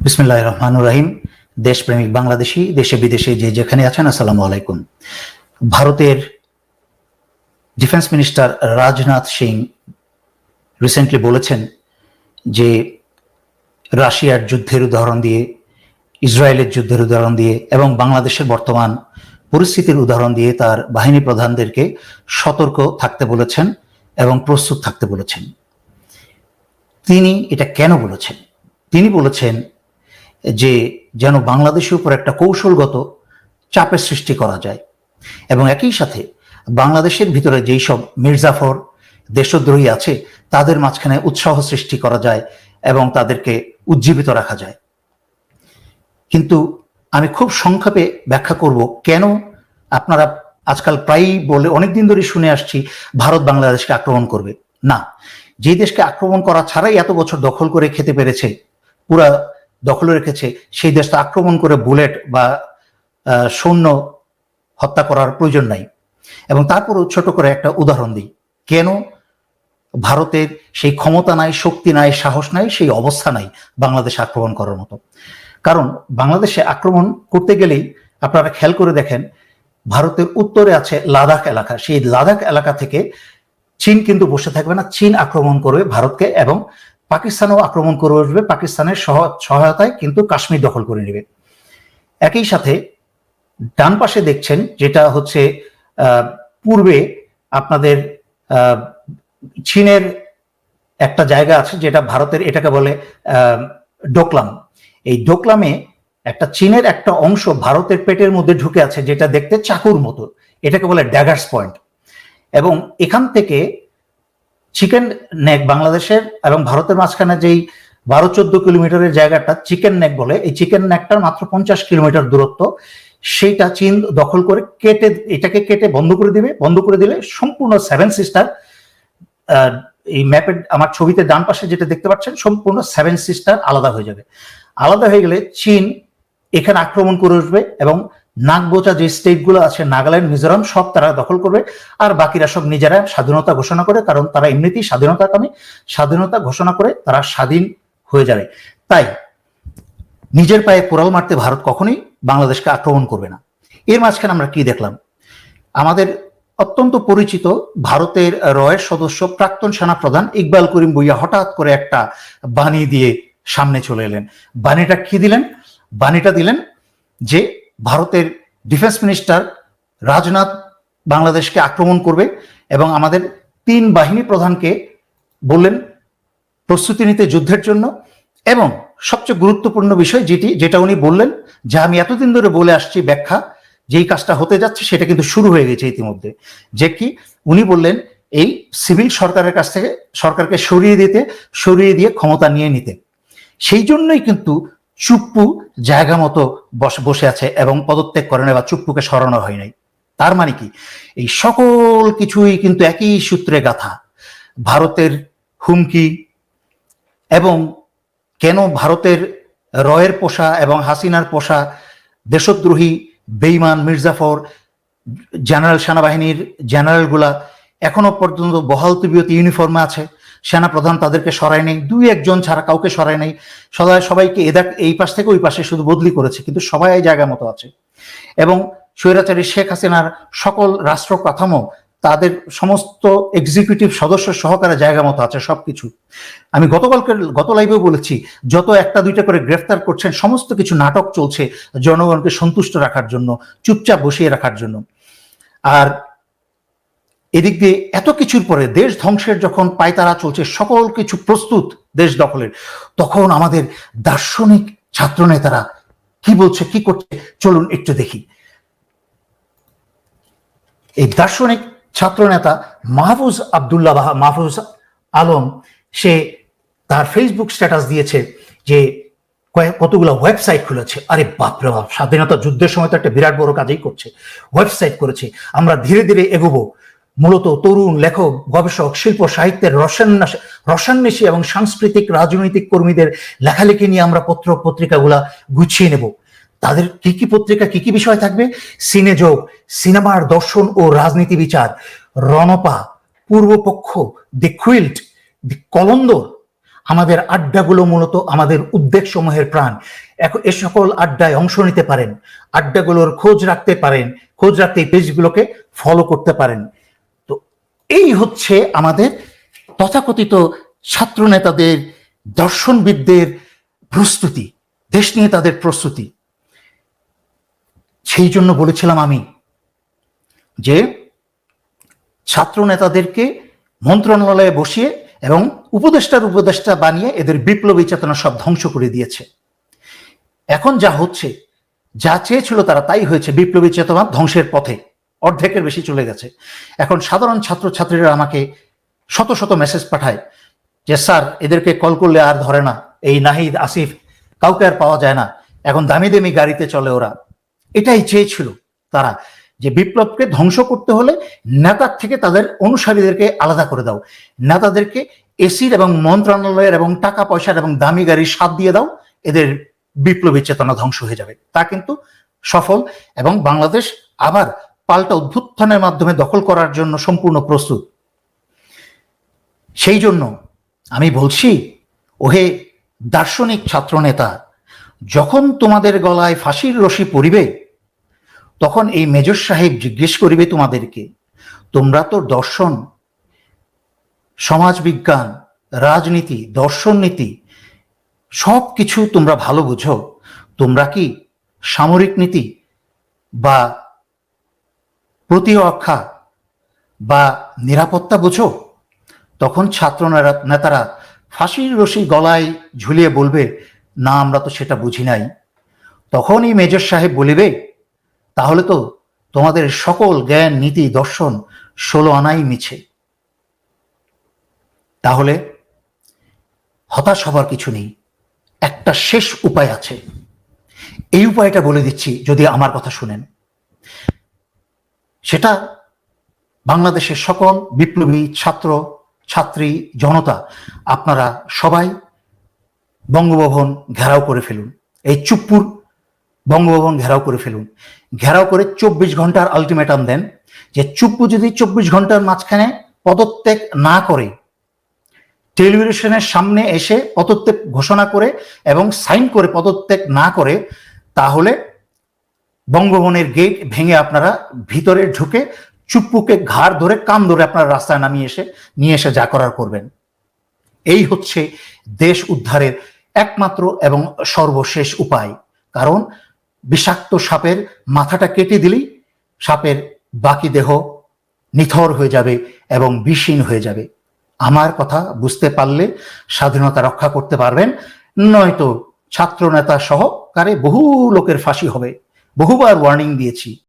বিসমুল্লাহ রহমান রাহিম দেশপ্রেমিক বাংলাদেশি, দেশে বিদেশে যে যেখানে আছেন, আসসালামু আলাইকুম। ভারতের defence minister Rajnath Singh recently বলেছেন যে রাশিয়ার যুদ্ধের উদাহরণ দিয়ে, ইসরায়েলের যুদ্ধের উদাহরণ দিয়ে এবং বাংলাদেশের বর্তমান পরিস্থিতির উদাহরণ দিয়ে তার বাহিনী প্রধানদেরকে সতর্ক থাকতে বলেছেন এবং প্রস্তুত থাকতে বলেছেন। তিনি এটা কেন বলেছেন? তিনি বলেছেন যে যেন বাংলাদেশের উপর একটা কৌশলগত চাপের সৃষ্টি করা যায়। এবং একই সাথে বাংলাদেশের ভিতরে যেই সব মির্জাফর দেশদ্রোহী আছে, তাদের মাঝখানে উৎসাহ সৃষ্টি করা যায় এবং তাদেরকে উজ্জীবিত রাখা যায়। কিন্তু আমি খুব সংক্ষেপে ব্যাখ্যা করব কেন আপনারা আজকাল প্রায়ই বলে অনেকদিন ধরে শুনে আসছি ভারত বাংলাদেশকে আক্রমণ করবে। না যে দেশকে আক্রমণ করা ছাড়াই এত বছর দখল করে খেতে পেরেছে পুরা দখলে রেখেছে, সেই দেশটা আক্রমণ করে বুলেট বা সৈন্য হত্যা করার প্রয়োজন নাই। এবং তারপরও ছোট করে একটা উদাহরণ দিই। কেন ভারতের সেই ক্ষমতা নাই, শক্তি নাই, সাহস নাই, সেই অবস্থা নাই বাংলাদেশ আক্রমণ করার মতো? কারণ বাংলাদেশে আক্রমণ করতে গেলেই আপনারা খেয়াল করে দেখেন, ভারতের উত্তরে আছে লাদাখ এলাকা। সেই লাদাখ এলাকা থেকে চীন কিন্তু বসে থাকবে না। চীন আক্রমণ করবে ভারতকে এবং পাকিস্তানও আক্রমণ করে বসবে পাকিস্তানের সহ- সহায়তায় কিন্তু কাশ্মীর দখল করে নেবে। একই সাথে ডান পাশে দেখছেন যেটা হচ্ছে পূর্বে আপনাদের চীনের একটা জায়গা আছে যেটা ভারতের, এটাকে বলে ডোকলাম। এই ডোকলামে একটা চীনের একটা অংশ ভারতের পেটের মধ্যে ঢুকে আছে যেটা দেখতে চাকুর মতো। এটাকে বলে ড্যাগার্স পয়েন্ট। এবং এখান থেকে চিকেন নেক বাংলাদেশের এবং ভারতের মাঝখানে যেই বারো চোদ্দ কিলোমিটারের জায়গাটা চিকেন নেক বলে, এই চিকেন নেকটার মাত্র পঞ্চাশ কিলোমিটার দূরত্ব, সেইটা চীন দখল করে কেটে, এটাকে কেটে বন্ধ করে দিবে। বন্ধ করে দিলে সম্পূর্ণ সেভেন সিস্টার এই ম্যাপের আমার ছবিতে ডান পাশে যেটা দেখতে পাচ্ছেন, সম্পূর্ণ সেভেন সিস্টার আলাদা হয়ে যাবে। আলাদা হয়ে গেলে চীন এখানে আক্রমণ করে উঠবে এবং নাগবোচা যে স্টেটগুলো আছে, নাগাল্যান্ড, মিজোরাম, সব তারা দখল করবে। আর বাকিরা সব নিজেরা স্বাধীনতা ঘোষণা করে, কারণ তারা এমনিতেই স্বাধীনতা কামে। স্বাধীনতা ঘোষণা করে তারা স্বাধীন হয়ে যাবে। তাই নিজের পায়ে কোরাল মারতে ভারত কখনোই বাংলাদেশকে আক্রমণ করবে না। এর মাঝখানে আমরা কি দেখলাম? আমাদের অত্যন্ত পরিচিত ভারতের রয়ের সদস্য প্রাক্তন সেনাপ্রধান ইকবাল করিম বইয়া হঠাৎ করে একটা বাণী দিয়ে সামনে চলে এলেন। বাণীটা কি দিলেন? বাণীটা দিলেন যে ভারতের ডিফেন্স মিনিস্টার রাজনাথ বাংলাদেশকে আক্রমণ করবে এবং আমাদের তিন বাহিনী প্রধানকে বললেন প্রস্তুতি নিতে যুদ্ধের জন্য। এবং সবচেয়ে গুরুত্বপূর্ণ বিষয় যেটি, যেটা উনি বললেন যা আমি এতদিন ধরে বলে আসছি ব্যাখ্যা, যেই কাজটা হতে যাচ্ছে সেটা কিন্তু শুরু হয়ে গেছে ইতিমধ্যে। যে কি, উনি বললেন এই সিভিল সরকারের কাছ থেকে সরকারকে সরিয়ে দিতে, সরিয়ে দিয়ে ক্ষমতা নিয়ে নিতে। সেই জন্যই কিন্তু চুপ্পু জায়গা মতো বসে আছে এবং পদত্যাগ করে নাই বা চুপ্পুকে সরানো হয় নাই। তার মানে কি? এই সকল কিছুই কিন্তু একই সূত্রে গাথা। ভারতের হুমকি এবং কেন ভারতের রয়ের পোষা এবং হাসিনার পোষা দেশদ্রোহী বেইমান মির্জাফর জেনারেল সেনাবাহিনীর জেনারেলগুলা এখনও পর্যন্ত বহাল তবিয়ত ইউনিফর্মে আছে। সেনা প্রধান তাদেরকে সরায় নেই, দুই একজন ছাড়া কাউকে সরায় নেই। সবাই সবাইকে এদাক এই পাশ থেকে ওই পাশে শুধু বদলি করেছে, কিন্তু সবাই জায়গা মতো আছে। এবং স্বৈরাচারী শেখ হাসিনার সকল রাষ্ট্র কাঠামো, তাদের সমস্ত এক্সিকিউটিভ সদস্য সহকারে জায়গা মতো আছে সবকিছু। আমি গতকালকে গত লাইভেও বলেছি, যত একটা দুইটা করে গ্রেফতার করছেন, সমস্ত কিছু নাটক চলছে জনগণকে সন্তুষ্ট রাখার জন্য, চুপচাপ বসিয়ে রাখার জন্য। আর এদিক দিয়ে এত কিছুর পরে দেশ ধ্বংসের যখন পায়তারা চলছে, সকল কিছু প্রস্তুত দেশ দখলের, তখন আমাদের দার্শনিক ছাত্রনেতারা কি বলছে, কি করছে, চলুন একটু দেখি। এই দার্শনিক ছাত্রনেতা মাহফুজ আবদুল্লাহ মাহফুজ আলম, সে তার ফেসবুক স্ট্যাটাস দিয়েছে যে কতগুলো ওয়েবসাইট খুলেছে। আরে বাপরে বাপ, স্বাধীনতা যুদ্ধের সময় তো একটা বিরাট বড় কাজই করছে। ওয়েবসাইট করেছে। আমরা ধীরে ধীরে এগোবো। মূলত তরুণ লেখক, গবেষক, শিল্প, সাহিত্যের রসান্নাস রসান্বেষী এবং সাংস্কৃতিক রাজনৈতিক কর্মীদের লেখালেখি নিয়ে আমরা পত্র পত্রিকাগুলা গুছিয়ে নেব। তাদের কি কি পত্রিকা, কি কি বিষয় থাকবে? সিনেযোগ সিনেমার দর্শন ও রাজনীতি বিচার, রণপা, পূর্বপক্ষ দি কুইল্ট দি কলন্দর, আমাদের আড্ডাগুলো মূলত আমাদের উদ্বেগ সমূহের প্রাণ। এখন এ সকল আড্ডায় অংশ নিতে পারেন, আড্ডাগুলোর খোঁজ রাখতে পারেন, খোঁজ রাখতে এই পেজগুলোকে ফলো করতে পারেন। এই হচ্ছে আমাদের তথাকথিত ছাত্র নেতাদের দর্শনবিদদের প্রস্তুতি, দেশ নিয়ে তাদের প্রস্তুতি। সেই জন্য বলেছিলাম আমি যে ছাত্র নেতাদেরকে মন্ত্রণালয়ে বসিয়ে এবং উপদেষ্টার উপদেষ্টা বানিয়ে এদের বিপ্লবী চেতনা সব ধ্বংস করে দিয়েছে। এখন যা হচ্ছে, যা চেয়েছিল তারা তাই হয়েছে, বিপ্লবী চেতনা ধ্বংসের পথে। অর্ধেকের বেশি চলে গেছে। এখন সাধারণ ছাত্রছাত্রীরা আমাকে শত শত মেসেজ পাঠায় যে, স্যার, এদেরকে কল করলে আর ধরে না। এই নাহিদ, আসিফ, কাউকে আর পাওয়া যায় না। এখন দামি দামি গাড়িতে চলে ওরা। এটাই চেয়েছিল তারা, যে বিপ্লবকে ধ্বংস করতে হলে নেতার থেকে তাদের অনুসারীদেরকে আলাদা করে দাও। নেতাদেরকে এসির এবং মন্ত্রণালয়ের এবং টাকা পয়সার এবং দামি গাড়ির স্বাদ দিয়ে দাও। এদের বিপ্লবী চেতনা ধ্বংস হয়ে যাবে। তা কিন্তু সফল এবং বাংলাদেশ আবার পাল্টা অভ্যুত্থানের মাধ্যমে দখল করার জন্য সম্পূর্ণ প্রস্তুত। সেই জন্য আমি বলছি, ওহে দার্শনিক ছাত্রনেতা, যখন তোমাদের গলায় ফাঁসির রশি পড়িবে তখন এই মেজর সাহেব জিজ্ঞেস করিবে তোমাদেরকে, তোমরা তো দর্শন, সমাজবিজ্ঞান, রাজনীতি, দর্শন নীতি সব কিছু তোমরা ভালো বুঝো, তোমরা কি সামরিক নীতি বা প্রতিরক্ষা বা নিরাপত্তা বোঝো? তখন ছাত্র নেতারা ফাঁসির রশি গলায় ঝুলিয়ে বলবে, না, আমরা তো সেটা বুঝি নাই। তখনই মেজর সাহেব বলিবে, তাহলে তো তোমাদের সকল জ্ঞান, নীতি, দর্শন ষোলো আনাই মিছে। তাহলে হতাশ হবার কিছু নেই। একটা শেষ উপায় আছে। এই উপায়টা বলে দিচ্ছি, যদি আমার কথা শুনেন। সেটা বাংলাদেশের সকল বিপ্লবী ছাত্র, ছাত্রী, জনতা, আপনারা সবাই বঙ্গভবন ঘেরাও করে ফেলুন। এই চুপ্পুর বঙ্গভবন ঘেরাও করে ফেলুন। ঘেরাও করে চব্বিশ ঘণ্টার আলটিমেটাম দেন যে চুপ্পু যদি চব্বিশ ঘণ্টার মাঝখানে পদত্যাগ না করে টেলিভিশনের সামনে এসে পদত্যাগ ঘোষণা করে এবং সাইন করে পদত্যাগ না করে, তাহলে বঙ্গভবনের গেট ভেঙে আপনারা ভিতরে ঢুকে চুপ্পুকে ঘাড় ধরে কান ধরে আপনারা রাস্তায় নামিয়ে এসে, নিয়ে এসে যা করার করবেন। এই হচ্ছে দেশ উদ্ধারের একমাত্র এবং সর্বশেষ উপায়। কারণ বিষাক্ত সাপের মাথাটা কেটে দিলেই সাপের বাকি দেহ নিথর হয়ে যাবে এবং বিষহীন হয়ে যাবে। আমার কথা বুঝতে পারলে স্বাধীনতা রক্ষা করতে পারবেন, নয়তো ছাত্র নেতা সহকারে বহু লোকের ফাঁসি হবে। বহুবার ওয়ার্নিং দিয়েছি।